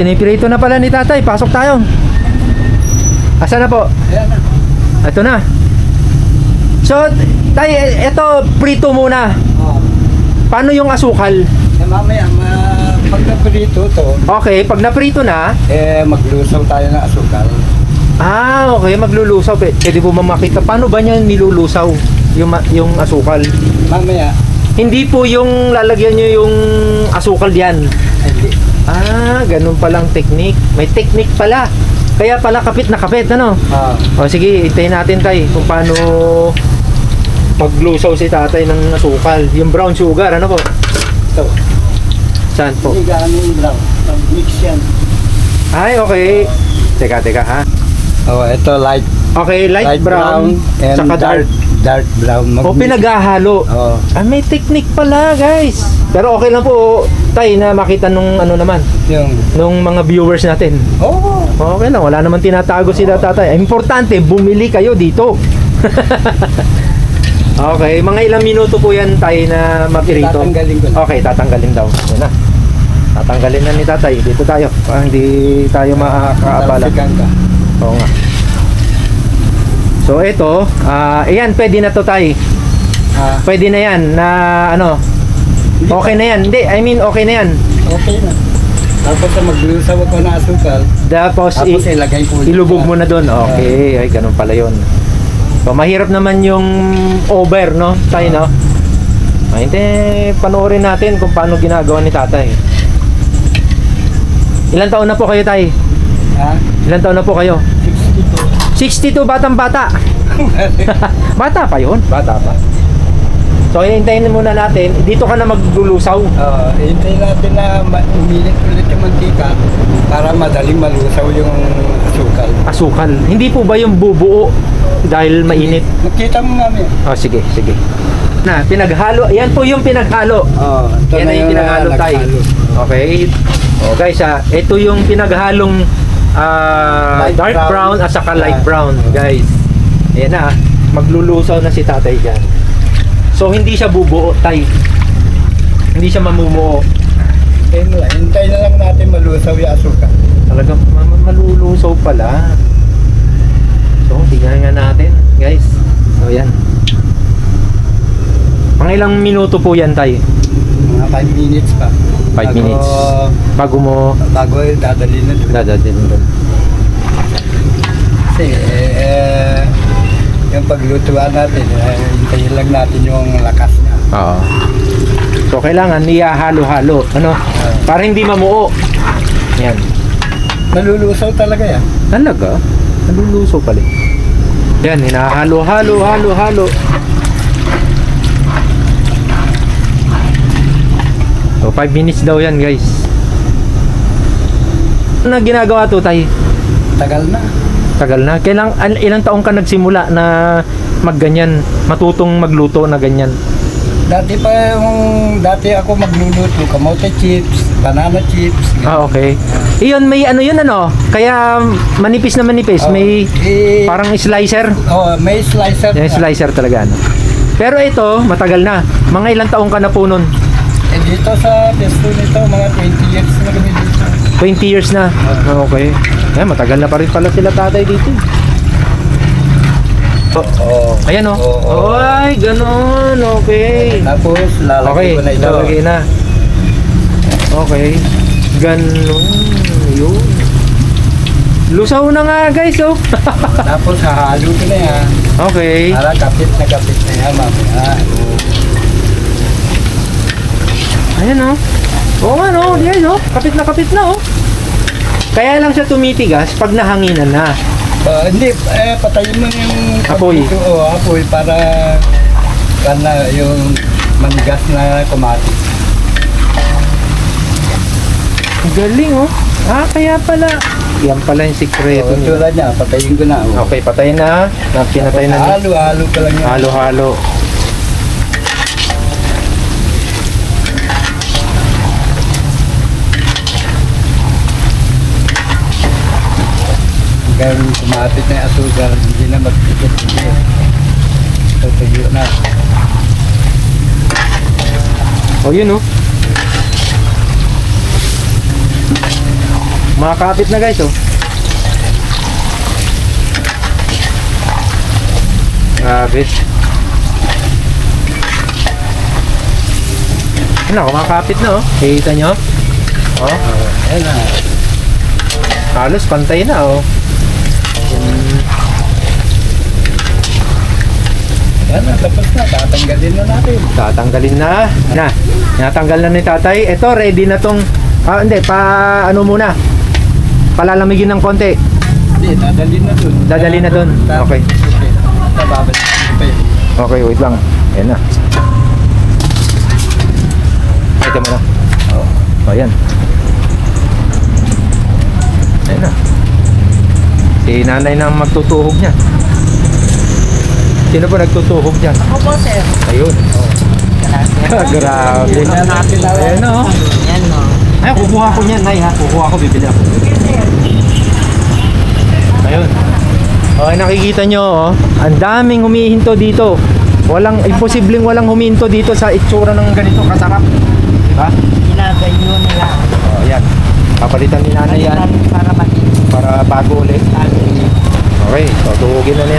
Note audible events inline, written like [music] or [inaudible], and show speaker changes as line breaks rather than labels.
Pinipirito na pala ni tatay. Pasok tayo. Asa na po?
Ayan na.
Ito na. So, tay, ito, prito muna.
Oh.
Paano yung asukal?
Eh, mamaya, ma pag naprito to,
Okay, pag naprito na,
eh, maglusaw tayo ng asukal.
ah, okay, maglulusaw. P- Pwede po mamakita. Paano ba niya nilulusaw yung, yung asukal?
Mamaya,
Hindi po yung lalagyan nyo yung asukal diyan. Ah, ganun palang technique. May technique pala. Kaya pala kapit na kapit, ano?
Ah,
O sige, itayin natin tay kung paano maglusaw si tatay ng asukal. Yung brown sugar, ano po?
ito.
Saan po?
Hindi gaano yung brown. Mix yan.
Ay, okay. Teka, teka ha.
Oh, ito light,
Okay, light, brown,
and
saka dark.
dark, dark brown.
O pinaghahalo.
Oh,
Ah, may technique pala, guys. Pero okay lang po, tay, na makita nung ano naman,
yung,
nung mga viewers natin.
oh,
Okay lang, wala naman tinatago sila tatay. Importante, bumili kayo dito. [laughs] okay, mga ilang minuto po yan tayo na mapirito.
tatanggalin ko na.
Okay, tatanggalin daw. Yan na. Tatanggalin na ni tatay. Dito tayo. Para hindi tayo makakaabala.
Tarsikan ka.
Oo nga. So ito, ah, ayan, pwede na to tay.
Ah,
Pwede na yan na ano. Okay na yan. Hindi, I mean okay na yan.
okay na. Tapos na maglusaw ako ng asukal.
Tapos,
Tapos
i-
ilagay ko
ilubog mo na doon. Okay, ay ganun pala yun. So, mahirap naman yung over, no? Tay, no? Ay, hindi, panoorin natin kung paano ginagawa ni tatay. Ilan taon na po kayo, tay?
Ha?
Ilan taon na po kayo? 62
62.
batang bata. [laughs] bata pa yun, bata pa. So, hintayin muna natin. Dito ka na maglulusaw.
Oo, hintayin natin na ma- umilit ulit yung mantika para madaling malusaw yung asukal.
Asukal. Hindi po ba yung bubuo dahil mainit?
Makita mo namin.
Oh, sige, sige. Na, pinaghalo. Yan po yung pinaghalo.
Oo, ito
Yan
na
yung pinaghalo
na-
tayo.
naghalo.
Okay. Oh, guys, ah, ito yung pinaghalong ah,
Light
dark brown.
brown.
at saka light
Yeah.
brown, guys. Ayan na, maglulusaw na si tatay dyan. So, hindi siya bubuo, tay. Hindi siya mamumuo.
Hintayin mo lang. Na lang natin malusaw yung asukal.
Talagang ma- ma- malulusaw pala. So, tingnan nga natin, guys. So, yan. Mga ilang minuto po yan, tay?
Mga 5 minutes pa.
5
Bago-
minutes. Bago mo
Bago dadali na doon.
dadalhin doon.
Kasi eh, yung paglutuan natin, eh, hintayin lang natin yung lakas niya.
Oo. So, kailangan niyahalo-halo. Ano? Para hindi mamuo. Yan.
Malulusaw talaga yan.
Talaga? Naluluso pala. Yan, hinahalo, halo, halo, halo. So, 5 minutes daw yan, guys. Ano na ginagawa to, tay?
Tagal na.
Tagal na. Kailang, an, ilang taong ka nagsimula na magganyan, matutong magluto na ganyan?
Dati pa yung, dati ako magluluto, kamote chips, banana chips.
Ah, okay. Iyon, may ano yun, ano? Kaya manipis na manipis.
Oh,
may
eh,
parang slicer.
oh, may slicer. Na.
slicer talaga, ano? Pero ito, matagal na. Mga ilang taong ka na po nun?
Dito sa pesto nito, mga 20 years na kami dito.
20 years na. Ah, Okay. Eh, matagal na pa rin pala sila tatay dito. Oh, ayan oh.
Oo.
Ay, ganun. Okay.
Tapos, lalagay
Okay,
ko na ito.
lalagay na. Okay. Ganun. Yun. Lusaw na nga guys, oh. [laughs]
Tapos, hahalo ko na yan.
okay.
Para kapit na kapit na yan, mamaya.
Ayan oh. Oo nga no, yan oh. Kapit na kapit na oh. Kaya lang siya tumitigas pag nahanginan na.
Ah, hindi, eh, patayin mo yung
Apoy.
Oo, apoy para kana yung manigas na kumati.
Galing oh. Ah, kaya pala. Yan pala yung sikreto
So,
niya.
patayin ko na. Oh.
Okay, patayin na. na pinatay na.
Halo-halo ka lang yan.
Halo-halo.
Hanggang kumapit na yung asugar, hindi na magpikit. Hindi. Tutuyo na.
Oh, yun oh. Makakapit na guys, oh. Grabe. Ano, kumakapit na, oh. Kita nyo? Oh,
Ayan na.
halos pantay na, oh.
Ayan na, tapos na. Tatanggalin na natin.
Tatanggalin na. Na, natanggal na ni tatay. Ito, ready na tong... Ah, hindi, pa ano muna. Palalamigin ng konti.
Hindi, dadalhin na dun.
Dadalhin na dun. Okay.
Okay. Tababas. Okay.
Wait lang. Ayan na. Ito mo na.
Oo.
O, ayan. Ayan na. Si nanay na magtutuhog niya. Sino ba nagtutuhog dyan?
Ako po, sir.
Ayun. Grabe. [laughs]
Na lang.
Ayan o.
Yan, no.
Ay, kukuha ko niyan, Nay, ha? Kukuha ko, bibili ako. Ayun. Okay, nakikita nyo, oh. Ang daming humihinto dito. Walang, imposibleng walang huminto dito sa itsura ng ganito kasarap. Diba?
Ginagayo nila.
Oh, yan. Papalitan ni nanay yan
para
para bago ulit. Okay, so tuhugin na nila.